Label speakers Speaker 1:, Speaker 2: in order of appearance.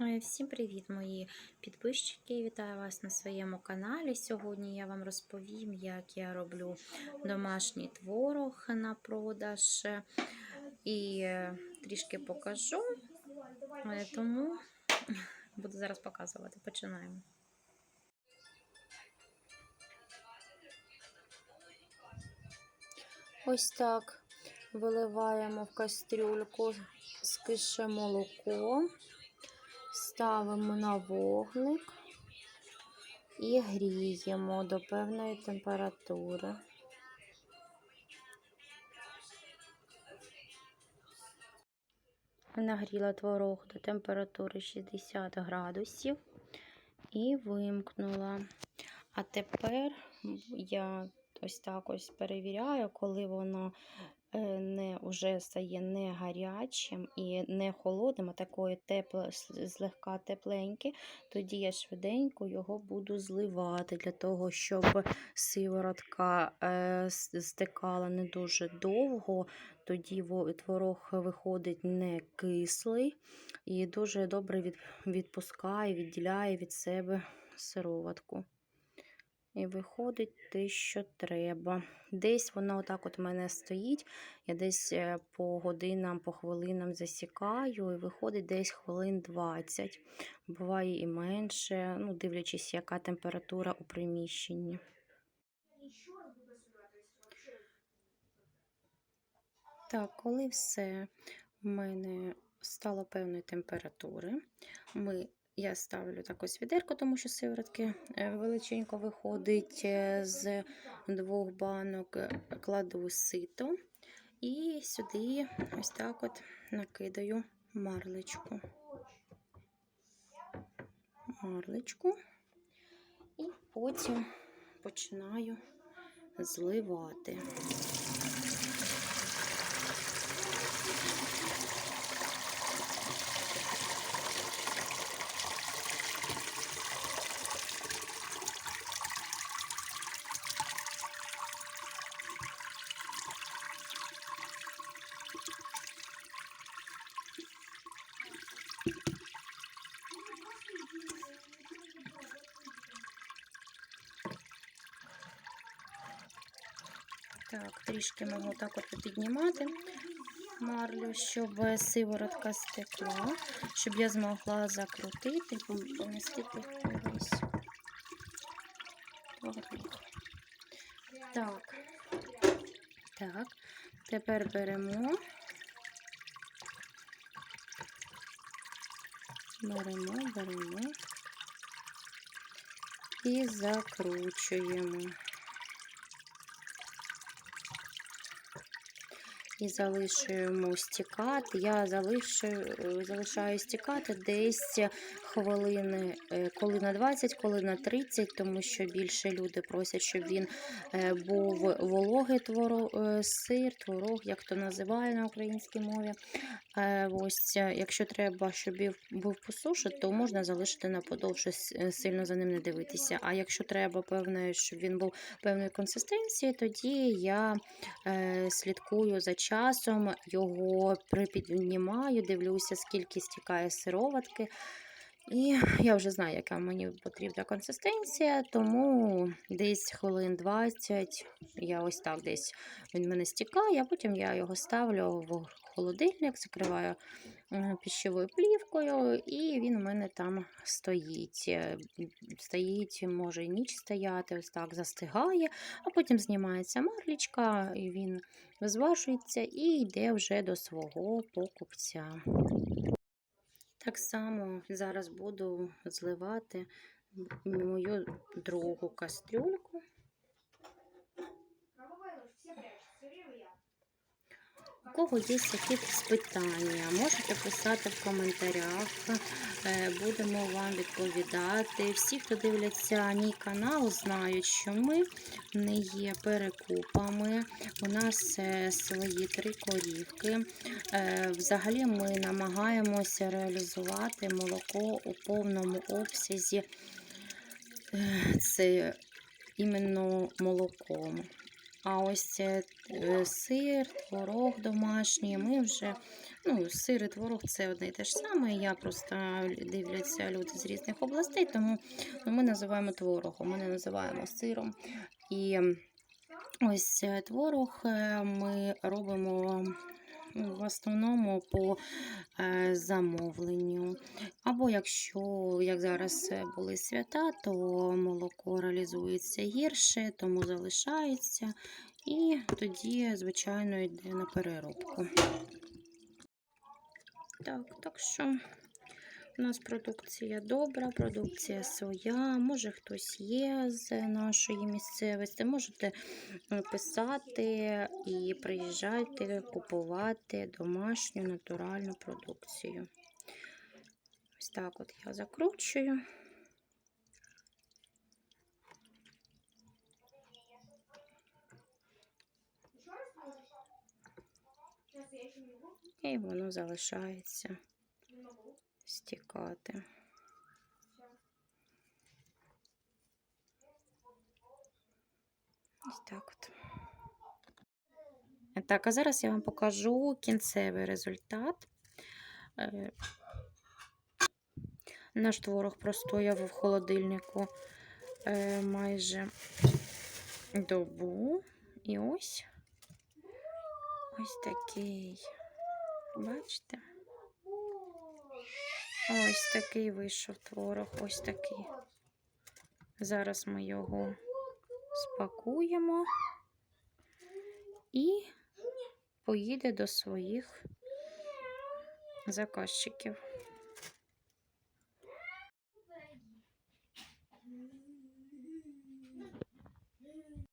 Speaker 1: Е, Всім привіт, мої підписчики! Вітаю вас на своєму каналі. Сьогодні я вам розповім, як я роблю домашній творог на продаж і е, трішки покажу, Е, тому буду зараз показувати. Починаємо. Ось так виливаємо в кастрюльку скише молоко. Ставимо на вогник і гріємо до певної температури. Нагріла творог до температури 60 градусів і вимкнула. А тепер я ось так ось перевіряю, коли воно е, не вже стає не гарячим і не холодним, а такою тепло, злегка тепленьке, тоді я швиденько його буду зливати для того, щоб сиворотка е, стикала не дуже довго, тоді творог виходить не кислий і дуже добре від, відпускає, відділяє від себе сироватку. І виходить те, що треба. Десь вона отак от у мене стоїть. Я десь е, по годинам, по хвилинам засікаю, і виходить десь хвилин 20. Буває і менше, ну, дивлячись, яка температура у приміщенні. Так, коли все в мене стало певної температури, ми я ставлю так ось відерко, тому що сиворотки е, величенько виходить е, з двох банок, е, кладу сито і сюди ось так от накидаю марлечку. Марлечку, і потім починаю зливати. Так, трішки можу так от піднімати марлю, щоб сиворотка стекла, щоб я змогла закрутити, і помістити весь. Так, так, тепер беремо, беремо, беремо. І закручуємо. І залишуємо стікати. Я залишую, залишаю стікати десь хвилини, е, коли на 20, коли на 30, тому що більше люди просять, щоб він е, був вологий творог, е, сир, творог, як то називає на українській мові. Ось, Якщо треба, щоб був посушений, то можна залишити на подовше, сильно за ним не дивитися. А якщо треба, певне, щоб він був певної консистенції, тоді я слідкую за часом його припіднімаю, дивлюся, скільки стікає сироватки. І я вже знаю, яка мені потрібна консистенція, тому десь хвилин 20 я ось так десь він мене стікає, а потім я його ставлю в холодильник, закриваю піщовою плівкою, і він у мене там стоїть. Е, стоїть, може ніч стояти, ось так застигає, а потім знімається марлічка, він зважується і йде вже до свого покупця. Так само зараз буду зливати мою другу кастрюльку. У кого є якісь питання, можете писати в коментарях, будемо вам відповідати. Всі, хто дивляться мій канал, знають, що ми не є перекупами. У нас е, свої три корівки. Е, взагалі ми намагаємося реалізувати молоко у повному обсязі. Це іменно молоком. А ось е, е, сир, творог домашній. Ми вже ну, сир і творог це одне і те ж саме. Я просто дивляться люди з різних областей, тому ну, ми називаємо творогом, ми не називаємо сиром. І ось е, творог ми робимо в основному по е, замовленню. Або якщо, як зараз були свята, то молоко реалізується гірше, тому залишається. І тоді, звичайно, йде на переробку. Так, так що у нас продукція добра, продукція своя. Може хтось є з нашої місцевості. Можете е, писати і приїжджайте купувати домашню натуральну продукцію. Ось так от я закручую. І воно залишається стікати. Ось так от. Так, а зараз я вам покажу кінцевий результат. Е, Наш творог простояв в холодильнику е, майже добу. І ось ось такий. Бачите? Ось такий вийшов творог, ось такий. Зараз ми його спакуємо і поїде до своїх заказчиків.